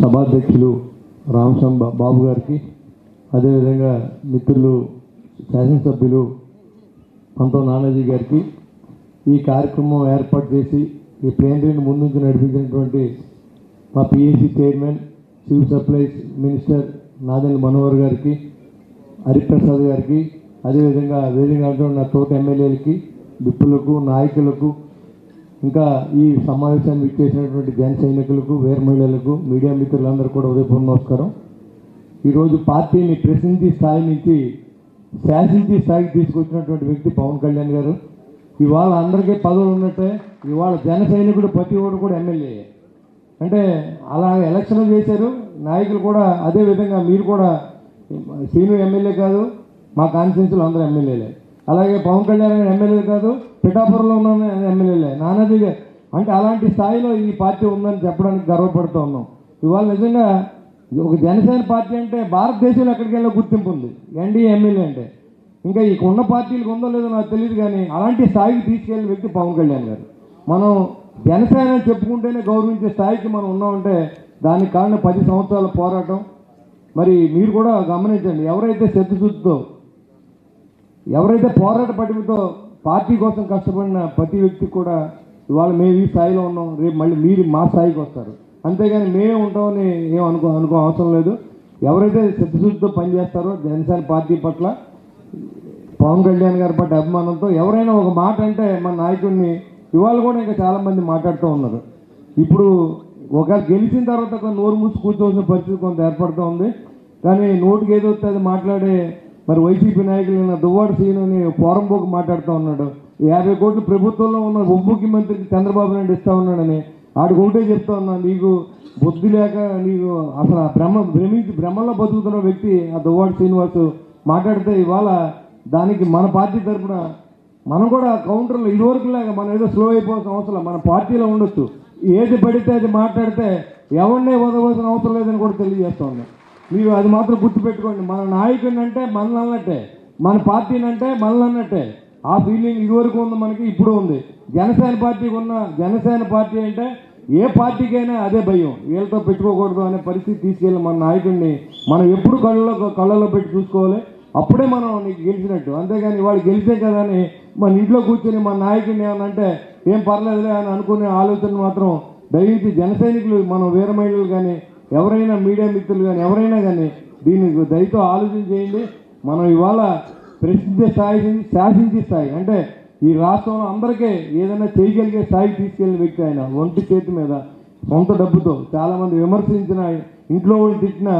సభాధ్యక్షులు రామశం బాబు గారికి అదేవిధంగా మిత్రులు శాసనసభ్యులు పంతో నానాజీ గారికి ఈ కార్యక్రమం ఏర్పాటు చేసి ఈ ప్లేనరీని ముందుంచి నడిపించినటువంటి మా PSC chairman civil supplies minister Nadendla Manohar గారికి హరిప్రసాద్ గారికి అదేవిధంగా వేదిక నా తోట ఎమ్మెల్యేలకి విప్పులకు నాయకులకు ఇంకా ఈ సమావేశాన్ని విచ్చేసినటువంటి జన సైనికులకు వేర్ మహిళలకు మీడియా మిత్రులందరూ కూడా ఉదయపూర్ణ నమస్కారం ఈరోజు పార్టీని ప్రసిద్ధి స్థాయి నుంచి శాసించి స్థాయికి తీసుకొచ్చినటువంటి వ్యక్తి పవన్ కళ్యాణ్ గారు. ఇవాళ అందరికీ పదవులు ఉన్నట్టే ఇవాళ జన సైనికుడు ప్రతి ఒక్కడు కూడా ఎమ్మెల్యే. అంటే అలా ఎలక్షన్ చేశారు నాయకులు కూడా అదే విధంగా మీరు కూడా సీను ఎమ్మెల్యే కాదు మా కాన్స్టిట్యూన్సీలో అందరూ ఎమ్మెల్యేలే. అలాగే పవన్ కళ్యాణ్ గారు ఎమ్మెల్యే కాదు పిఠాపురంలో ఉన్న ఎమ్మెల్యేలే. నానాజీ అంటే అలాంటి స్థాయిలో ఈ పార్టీ ఉందని చెప్పడానికి గర్వపడుతూ ఉన్నాం. ఇవాళ నిజంగా ఒక జనసేన పార్టీ అంటే భారతదేశంలో ఎక్కడికి వెళ్ళో గుర్తింపు ఉంది. ఎన్డీఏ ఎమ్మెల్యే అంటే. ఇంకా ఈ ఉన్న పార్టీలకు ఉందో లేదో నాకు తెలియదు కానీ అలాంటి స్థాయికి తీసుకెళ్ళిన వ్యక్తి పవన్ కళ్యాణ్ గారు. మనం జనసేన చెప్పుకుంటేనే గౌరవించే స్థాయికి మనం ఉన్నామంటే దానికి కారణం పది సంవత్సరాల పోరాటం. మరి మీరు కూడా గమనించండి ఎవరైతే శత్రుశుద్ధితో ఎవరైతే పోరాట పటిమతో పార్టీ కోసం కష్టపడిన ప్రతి వ్యక్తి కూడా ఇవాళ మేము ఈ స్థాయిలో ఉన్నాం రేపు మళ్ళీ మీరు మా స్థాయికి వస్తారు. అంతేగాని మేమే ఉంటామని ఏం అనుకో అనుకో అవసరం లేదు. ఎవరైతే శత్రుశుద్ధితో పనిచేస్తారో జనసేన పార్టీ పట్ల పవన్ కళ్యాణ్ గారి పట్ల అభిమానంతో ఎవరైనా ఒక మాట అంటే మన నాయకుడిని ఇవాళ కూడా ఇంకా చాలామంది మాట్లాడుతూ ఉన్నారు. ఇప్పుడు ఒక గెలిచిన తర్వాత నోరు మూసి కూర్చోవలసిన పరిస్థితి కొంత ఏర్పడుతూ ఉంది. కానీ నోటికి ఏదో వస్తే అది మాట్లాడే మరి వైసీపీ నాయకులు దువ్వాడు సీనుని పోరంపోకు మాట్లాడుతూ ఉన్నాడు. యాభై కోట్లు ప్రభుత్వంలో ఉన్న ఉప ముఖ్యమంత్రికి చంద్రబాబు నాయుడు ఇస్తా ఉన్నాడని ఆడికి ఒకటే చెప్తా ఉన్నా నీకు బుద్ధి లేక నీకు అసలు ఆ భ్రమ భ్రమించి భ్రమలో బతుకుతున్న వ్యక్తి ఆ దువ్వాడు శ్రీనివాస్ మాట్లాడితే ఇవాళ దానికి మన పార్టీ తరఫున మనం కూడా కౌంటర్లో ఇదివరకు లాగా మనం ఏదో స్లో అయిపోవాల్సిన అవసరం మన పార్టీలో ఉండొచ్చు. ఏది పడితే అది మాట్లాడితే ఎవరినే వదవలసిన అవసరం లేదని కూడా తెలియజేస్తా ఉన్నాం. మీరు అది మాత్రం గుర్తుపెట్టుకోండి. మన నాయకుడిని అంటే మనల్ని అన్నట్టే మన పార్టీని అంటే మనల్ని అన్నట్టే ఆ ఫీలింగ్ ఇదివరకు ఉంది మనకి ఇప్పుడు ఉంది. జనసేన పార్టీకి ఉన్న జనసేన పార్టీ అంటే ఏ పార్టీకైనా అదే భయం. వీళ్ళతో పెట్టుకోకూడదు అనే పరిస్థితి తీసుకెళ్ళి మన నాయకుడిని మనం ఎప్పుడు కళ్ళలో కళ్ళలో పెట్టి చూసుకోవాలి. అప్పుడే మనం నీకు గెలిచినట్టు. అంతేగాని ఇవాళ గెలిచే కదా అని మన ఇంట్లో కూర్చొని మన నాయకుడిని ఏమన్నా ఏం పర్లేదులే అని అనుకునే ఆలోచన మాత్రం దయించి జన సైనికులు మనం వీరమహిళలు కానీ ఎవరైనా మీడియా మిత్రులు కానీ ఎవరైనా కానీ దీనికి దయతో ఆలోచన చేయండి. మనం ఇవాళ ప్రసిద్ధ స్థాయి శాసించి శాసించే స్థాయి అంటే ఈ రాష్ట్రంలో అందరికీ ఏదైనా చేయగలిగే స్థాయికి తీసుకెళ్ళిన వ్యక్తి ఆయన. ఒంటి చేతి మీద సొంత డబ్బుతో. చాలామంది విమర్శించిన ఇంట్లో వాళ్ళు తిట్టిన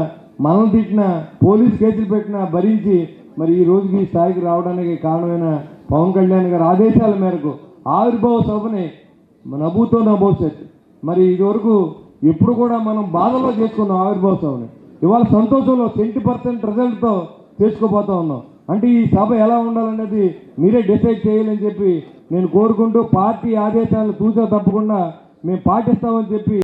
మనల్ని తిట్టిన పోలీస్ కేసులు పెట్టినా భరించి మరి ఈ రోజుకి ఈ స్థాయికి రావడానికి కారణమైన పవన్ కళ్యాణ్ గారి ఆదేశాల మేరకు ఆవిర్భావ సభని నభూతో నా మరి ఇదివరకు ఎప్పుడు కూడా మనం బాధలో చేసుకున్నాం ఆవిర్భావం ఇవాళ సంతోషంలో ట్వంటీ పర్సెంట్ రిజల్ట్తో చేసుకోబోతా ఉన్నాం. అంటే ఈ సభ ఎలా ఉండాలనేది మీరే డిసైడ్ చేయాలని చెప్పి నేను కోరుకుంటూ పార్టీ ఆదేశాలు తూచా తప్పకుండా మేము పాటిస్తామని చెప్పి